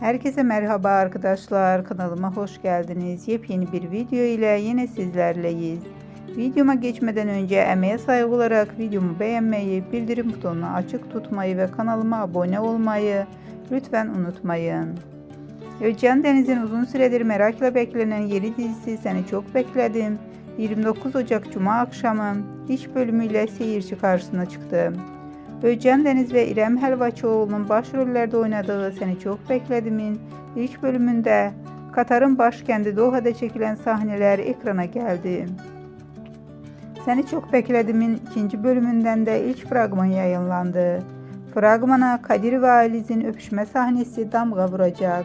Herkese merhaba arkadaşlar. Kanalıma hoş geldiniz. Yepyeni bir video ile yine sizlerleyiz. Videoma geçmeden önce emeğe saygı olarak videomu beğenmeyi, bildirim butonunu açık tutmayı ve kanalıma abone olmayı lütfen unutmayın. Özcan Deniz'in uzun süredir merakla beklenen yeni dizisi Seni Çok Bekledim 29 Ocak Cuma akşamı ilk bölümüyle seyirci karşısına çıktı. Özcan Deniz ve İrem Helvaçoğlu'nun başrollerde oynadığı Seni Çok Bekledim'in ilk bölümünde Katar'ın başkenti Doha'da çekilen sahneler ekrana geldi. Seni Çok Bekledim'in ikinci bölümünden de ilk fragman yayınlandı. Fragmana Kadir ve Aliz'in öpüşme sahnesi damga vuracak.